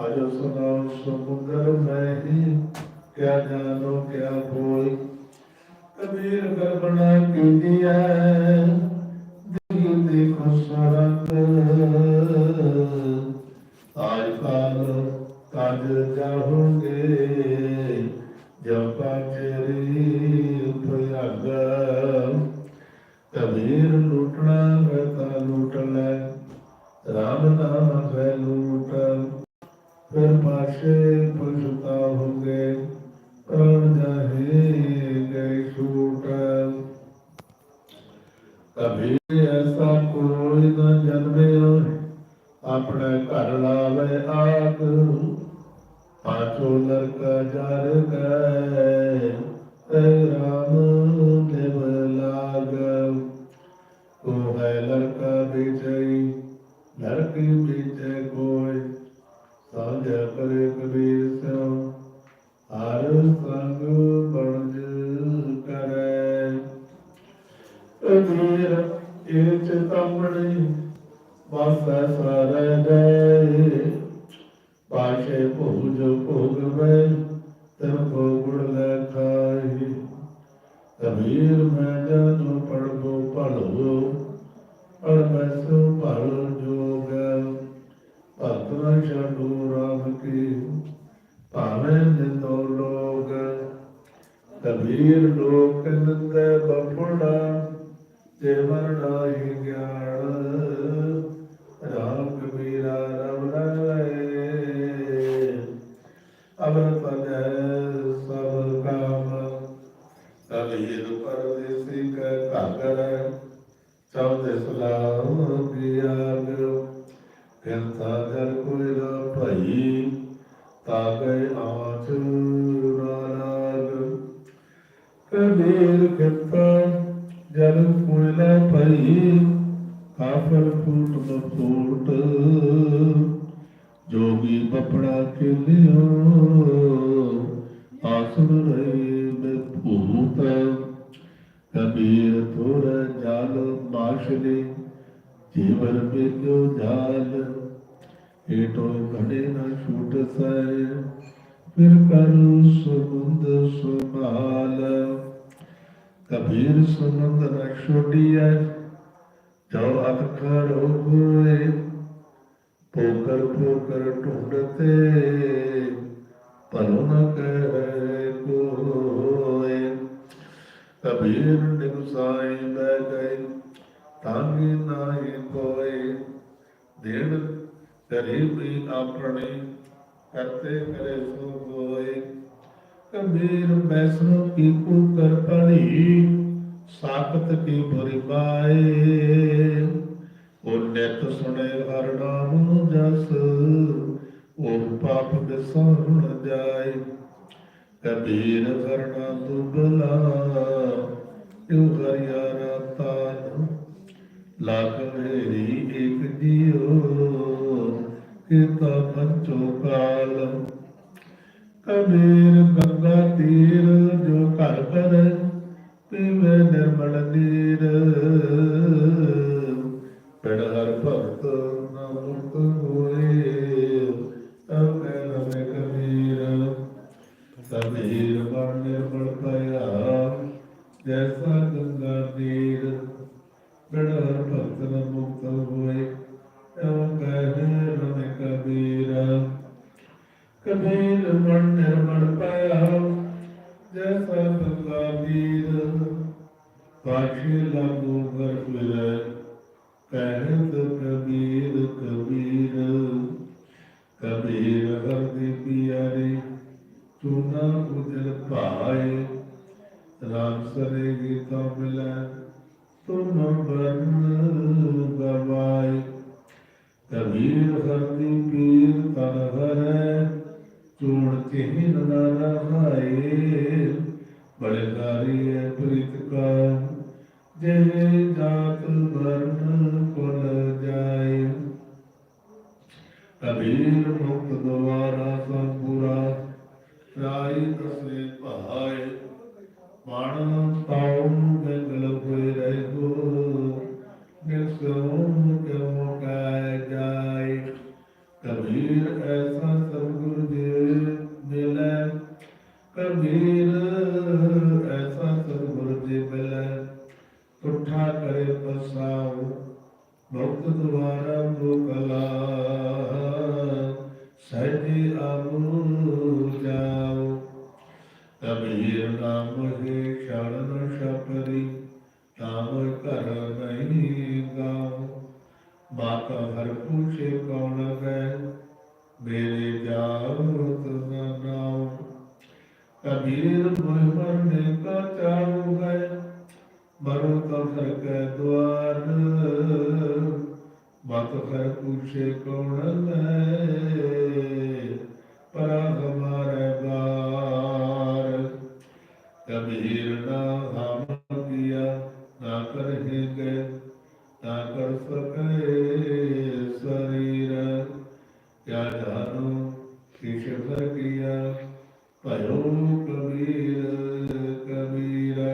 ਆਜੋ ਸੁਨਾਓ ਸਮੁੰਦਰ ਮੈਂ ਕਿਆ ਜਾਣੋ, ਕਿਆ ਕੋਈ ਕਬੀਰ ਗਰਬਣਾ ਕੀਤੀ ਹੈ ਦਿਲ ਦੇਖੋ ਸਰੰਗ ਆਜ ਕਾਲ ਕਾਜ ਜਾਹੋਗੇ ਜਬ ਕਾਚਰੀ ਭਯਗ ਕਬੀਰ ਲੁਟਣਾ ਹੈ ਤਾਂ ਲੁਟ ਲੈ, ਰਾਮ ਨਾਮ ਹੈ ਲੂਟ। ਫਿਰ ਪਾਸ਼ੇ ਪਛਤਾ ਹੋ ਗਏ ਪ੍ਰਾਣ ਜਾਹੇ ਗਏ ਛੂਟ। ਕਭੀ ਐਸਾ ਕੋਈ ਨਾ ਜਨਮਿਆ ਆਪਣੇ ਘਰ ਲਾਵੇ ਆਗ। ਪਾਚੋ ਨਰਕ ਜਰ ਗਏ, ਤੇ ਰਾਮ ਵਾਸੈ ਸਾਰੇ ਪਾਸ਼ੇ ਭੂਜ ਭੋਗਵੇ ਤਨ ਕੋ ਗੁਣ ਲੈ ਖਾਈ ਮੈਂ ਜਨ ਪੜਬੋ ਭਲੋ ਪੜ ਬੈਸੋ ਭਲ ਜੋਗ ਭਗਤ ਨ ਛਡੂ ਰਾਮ ਕੀ ਭਾਵੇਂ ਨਿੰਦੋ ਲੋਗ ਕਬੀਰ ਲੋਕ ਨਿੰਦੇ ਬਪੁੜਾ ਜੇ ਮਰਣਾ ਗਿਆਨ ਭਈ ਤਾ ਗਏ ਆਚ ਨਾਰਾਗ ਕਬੀਰ ਕਿੰਤਾ ਜਲ ਕੋਈ ਭਈ ਕਾਫਰ ਫੂਟ ਨ ਜੋਗੀ ਬਪੜਾ ਕੇ ਲਿਓ, ਆਸਨ ਰਹੀ ਮੇ ਕਬੀਰ ਥੋਰ ਜਾਲ ਮਾਸ਼ਲੇ ਜੀਵਨ ਬਿਗੋ ਜਾਲ। ਏਟੋ ਘੜੇ ਨਾ ਛੂਟ ਸੈ ਫਿਰ ਕਰੁ ਸੁਮੰਦ ਸੁਮਾਲ ਕਬੀਰ ਸੁਮੰਦ ਨਾ ਛੋੜੀਐ ਜੋ ਅਤਕਰ ਹੋਏ, ਪੋਕਰ ਪੋਕਰ ਢੂੰਡਤੇ ਭਲੋ ਨ ਕਰੇ ਕੋਏ। ਕਬੀਰ ਨਿਗਸਾਈ ਬੈ ਗਏ, ਤਾਂਗੀ ਨਾਹੀ ਕੋਏ, ਦੇਣ ਗਰੀਬੀ ਆਪਣੇ ਕਰਤੇ ਕਰੇ ਸੋ ਕੋਏ ਕਬੀਰ ਬੈਸਨੋ ਕੀ ਕੂ ਕਰ ਪੜੀ ਸਾਖਤ ਕੀ ਬੁਰੀ ਬਾਏ। ਉਹ ਨਿਤ ਸੁਣੇ ਹਰ ਨਾਮ ਜਸ, ਉਹ ਪਾਪ ਦੇ ਸਹੁਣ ਕਬੀਰ ਕਰਨਾ ਦੁਬਲਾ ਕਿਉ ਹਰਿਆਣਾ ਤਾਨ ਲਾਗ ਮੇਰੀ ਇੱਕ ਜੀਉ ਕੀਤਾ ਪੰਚੋ ਕਾਲ ਕਬੀਰ ਗੰਗਾ ਤੀਰ ਜੋ ਘਰ ਪਰ ਪੀਵੇ ਨਿਰਮਲ ਨੀਰ। ਕਬੀਰ ਮਨ ਨਿਰਮਲ ਪਾਇਆ, ਜੈਸਾ ਗੰਗਾ ਵੀਰ। ਕਾਸ਼ੀ ਲਾਗੂ ਕਰ ਫਿਰੈ ਕਹਿਤ ਕਬੀਰ। ਕਬੀਰ ਕਬੀਰ ਹਰਦੀ ਪਿਆਰੀ ਚੂਨਾ ਉਜਲ ਭਾਏ ਰਾਮ ਸਰੇ ਗੀਤਾ ਮਿਲੈ ਤੁਮ ਬਰਨ ਗਵਾਏ। ਕਬੀਰ ਹਰਦੀ ਪੀਰ ਤਨ ਹਰੈ ਚੂੜ ਚਿਹਨ ਨਾ ਰਹਾਏ ਬੜੇ ਨਾਰੀ ਹੈ ਪ੍ਰੀਤ ਕਾ ਜੇ ਜਾਤ ਵਰਨ ਕੁਲ ਜਾਏ। ਕਬੀਰ ਮੁਕਤ ਦਵਾਰਾ ਸੰਪੂਰਾ ਰਾਈ ਦਸੇ ਭਾਏ ਮਨ ਕਬੀਰ ਮੋਹ ਮਰਨੇ ਕਾ ਚਾਹੂ ਹੈ ਮਰੋ ਤਾਂ ਘਰ ਦੁਆਰ। ਮਤ ਹਰ ਪੂਛੇ ਕੌਣ ਹੈ ਪਰ ਹਮਾਰੇ ਬਾਰ। ਕਬੀਰ ਨਾ ਹਮ ਕੀਆ, ਨਾ ਕਰਹਿ ਗਏ ਨਾ ਕਰ ਸਕੇ ਸਰੀਰ। ਕਿਆ ਜਾਨੋ ਕਿਛ ਕਰ ਕੀਆ ਭਇਓ ਕਬੀਰ ਕਬੀਰਾ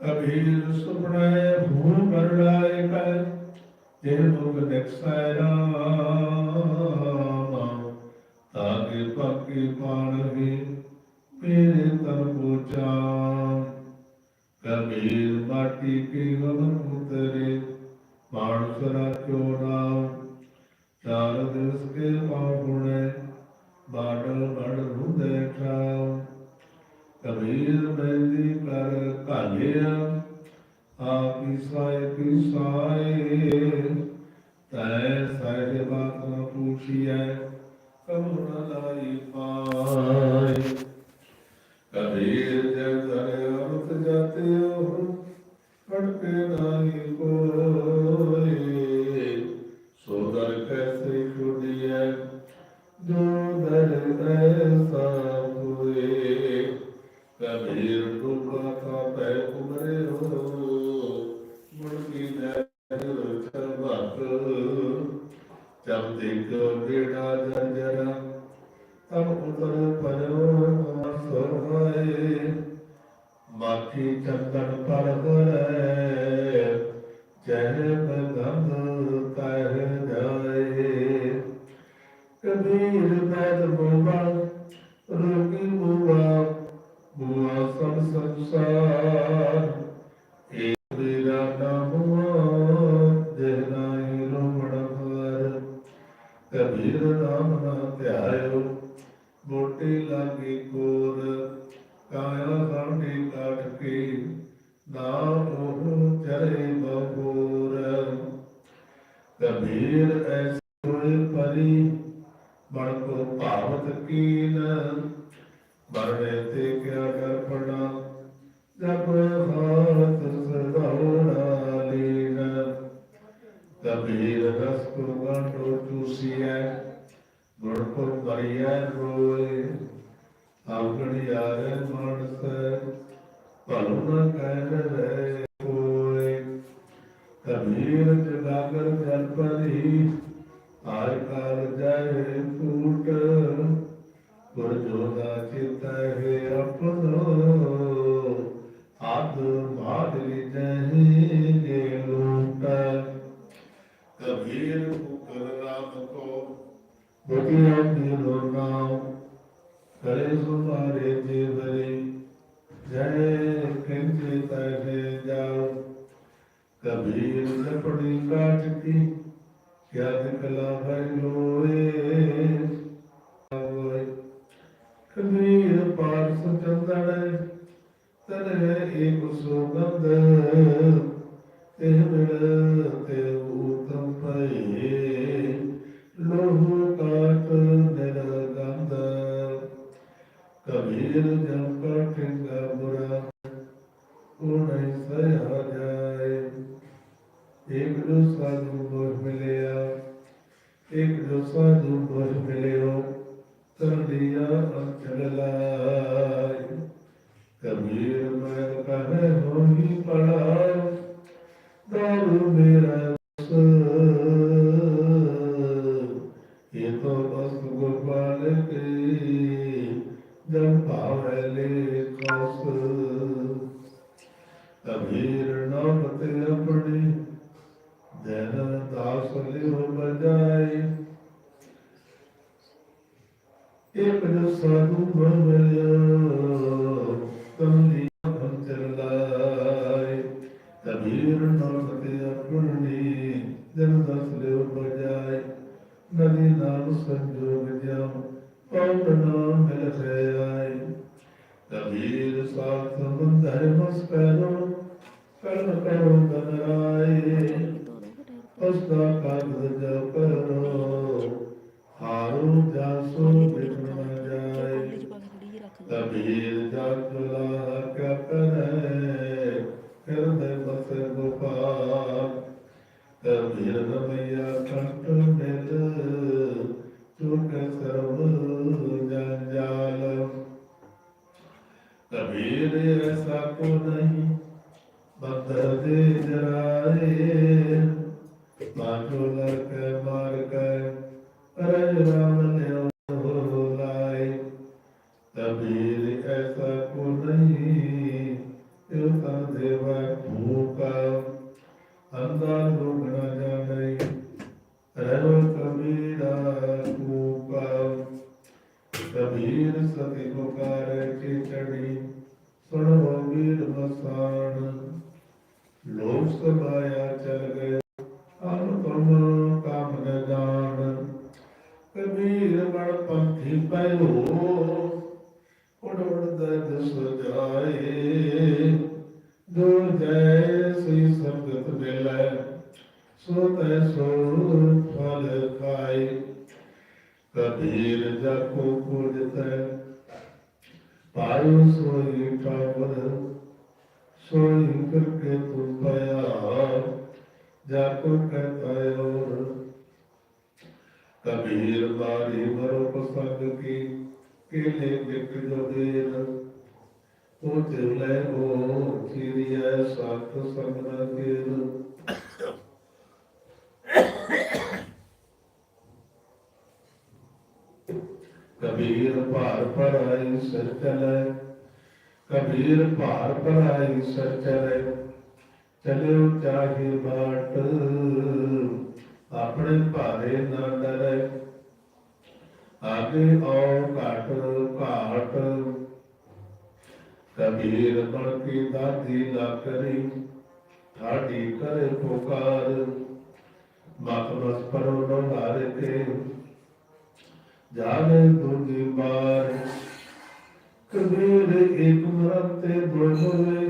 ਅਬੀਰ ਸੁਪਨੇ ਭੂ ਬਰਲਾਇ ਕੈ ਜੇ ਮੁਖ ਦਿਖਸੈ ਰਾਮ ਤਾਗੇ ਪਾਕੇ ਪਾਣ ਵੀ ਮੇਰੇ ਤਨ ਪੂਜਾ ਕਬੀਰ ਮਾਟੀ ਕੀ ਗਵਨ ਉਤਰੇ ਮਾਨਸ ਰਾਖਿਓ ਨਾਮ ਚਾਰ ਦਿਵਸ ਕੇ ਪਾਹੁਣੇ ਬਾਡਲ ਬੜ ਹੁੰਦੇ ਠਾਉ, ਕਬੀਰ ਬੈਂਦੀ ਕਰ ਕਾਲਿਆ ਆਪੀ ਸਾਇ ਕੀ ਸਾਇ ਤੈ ਸਾਇ ਬਾਤ ਨ ਪੁੱਛੀਐ ਕਬੂ ਨ ਲਾਈ ਪਾਇ ਕਬੀਰ ਜਗ ਧਰੇ ਅਰਥ ਜਾਤੇ ਹੋ ਕਟਕੇ ਨਾਹੀ ਕੋਏ। ਜਬ ਦੇਖੋ ਬੇੜਾ ਜੰਜਰਾ ਤਬ ਉਤਰ ਪਰੋ ਸੋਹਾਏ। ਮਾਖੀ ਚੰਦਨ ਪਰ ਗਰੇ ਚਹਿ ਬਗੰਦ ਕਹਿ ਜਾਏ। ਕਬੀਰ ਬੈਦ ਬੋਬਾ ਰੋਗੀ ਬੁਆ ਬੁਆ ਸਭ ਸੰਸਾਰ। ਏਕ ਮੇਰਾ ਨਾਮ ਨਾ ਧਿਆਇਓ ਮੋਟੀ ਲਾਗੀ ਕੋਰ ਕਾਇਆ ਸਾਡੀ ਕਾਠ ਕੀ, ਨਾਮ ਉਹ ਚਰੇ ਬਹੂਰ ਕਬੀਰ ਐਸੇ ਹੋਏ ਪਰੀ ਬੜ ਕੋ ਭਾਵਤ ਕੀਨ, ਮਰਨੇ ਤੇ ਕਿਆ ਕਰ ਪੜਾ ਜਬ ਹਾਰਤ ਕਬੀਰ ਰਸ ਕੋ ਗੰਡੋ ਚੂਸੀਐ, ਗੁਣ ਕੋ ਮਰਿਐ ਰੋਏ। ਆਪਣੀ ਯਾਰੇ ਮਾਨਸ, ਭਲੁ ਨ ਕਹਿ ਰਹਿ ਕੋਏ ਕਬੀਰ ਜਗਾਗਰ ਜਲ ਪਰੀ ਆਇ ਕਾਲ ਜਾਏ ਫੂਟ ਗੁਰ ਜੋਦਾ ਚਿਤ ਹੈ ਆਪਣੋ ਬੁਝਿਆ ਦਿਲੋ ਨਾਮ ਕਰੇ ਸੁਮਾਰੇ ਜੀਵਰੇ ਜੈ ਕਿੰਚੇ ਤੈ ਜਾਓ ਕਬੀਰ ਜਪੜੀ ਕਾਟ ਕੀ ਕਿਆ ਦਿਖਲਾ ਹੈ ਲੋਏ ਹੋਏ। ਕਬੀਰ ਪਾਰਸ ਚੰਦਨ ਤਨੇ ਏਕ ਸੁਗੰਧ ਤੇ ਮਿਲ ਉਹਨੇ ਸਹਿ ਜਾਏ ਇੱਕ ਜੋ ਸਾਧੂ ਬੋਝ ਮਿਲਿਆ, ਇੱਕ ਜੋ ਸਾਧੂ ਬੋਝ ਮਿਲਿਓ, ਤਰਦੀਆ ਅੰਚਲ ਲਾਇ। ਕਬੀਰ ਮੈਂ ਕਹੇ ਹੋਈ ਪੜਾ ਦਾਰੂ ਮੇਰਾ ਕਰਨ ਕਰੋ ਬਨਰਾਏ ਉਸ ਦਾ ਕਾਗਜ਼ ਜਪ ਨਹੀਂ ਬੰਦਰ ਜਰਾਏ ਮਾਜੋ ਲੜਕੇ ਮਾਰ ਕੇ ਰਜ ਰਾਮ ਲਿਓ ਲਾਏ। ਕਬੀਰ ਐਸਾ ਕੋ ਨਹੀਂ ਇਹ ਤਨ ਦੇਵਾ ਭੂਕਾ ਅੰਦਾ ਲੋਕ ਨਾ ਜਾਣੈ ਰਹਿ ਕਬੀਰਾ ਕੂਕਾ ਕਬੀਰ ਸਤੀ ਪੁਕਾਰੇ ਚਿਚੜੀ ਸੁਣੋ ਵੀਰ ਮਸਾਨ ਲੋਕ ਸਭਾਇਆ ਚਲ ਗਏ ਅਨੁਪਮ ਕਾਮ ਨ ਜਾਣ। ਕਬੀਰ ਬੜ ਪੰਥੀ ਪੈਲੋ ਉੜ ਉੜ ਦਰਦ ਸੁਜਾਏ। ਜੋ ਜੈ ਸ੍ਰੀ ਸੰਗਤ ਮਿਲੈ, ਸੋ ਤੈ ਸੋ ਫਲ ਖਾਏ। ਕਬੀਰ ਜਪੋ ਪੁਰਤੈ ਪਾਇਓ ਸੋਈ ਠਾਵਰ ਸੋਈ ਕਰਕੇ ਤੁਮ ਪਿਆ। ਜਪੋ ਕਹਤਾ ਔਰ ਕਬੀਰ ਬਾਰੀ ਮਰੋ ਪਸੰਦ ਕੀ, ਕੇਲੇ ਵਿਕ ਜੋ ਦੇਰ। ਉਹ ਚਲੇ ਉਹ ਚਿਰਿਆ ਸਤ ਸੰਗ ਨਾ ਕੇਰ ਕਬੀਰ ਭਾਰ ਭਰਾਈ ਸਿਰ ਚਲੇ, ਕਬੀਰ ਭਾਰ ਭਰਾਈ ਸਿਰ ਚਲੇ। ਚਲਿਓ ਚਾਹੇ ਬਾਟ, ਆਪਣੇ ਭਾਰੇ ਨਾ ਡਰੇ। ਆਗੇ ਔ ਘਾਟ ਘਾਟ। ਕਬੀਰ ਬਣ ਕੇ ਦਾਦੀ ਨਾ ਕਰੀ, ਠਾਡੀ ਕਰੇ ਪੁਕਾਰ। ਮਤ ਬਸ ਪਰੋ ਲੋਹਾਰ ਕੇ ਜਾਣੇ ਦੁਨੀ ਬਾਰ ਕਬੀਰ ਇੱਕ ਮਰਨ ਤੇ ਹੋਏ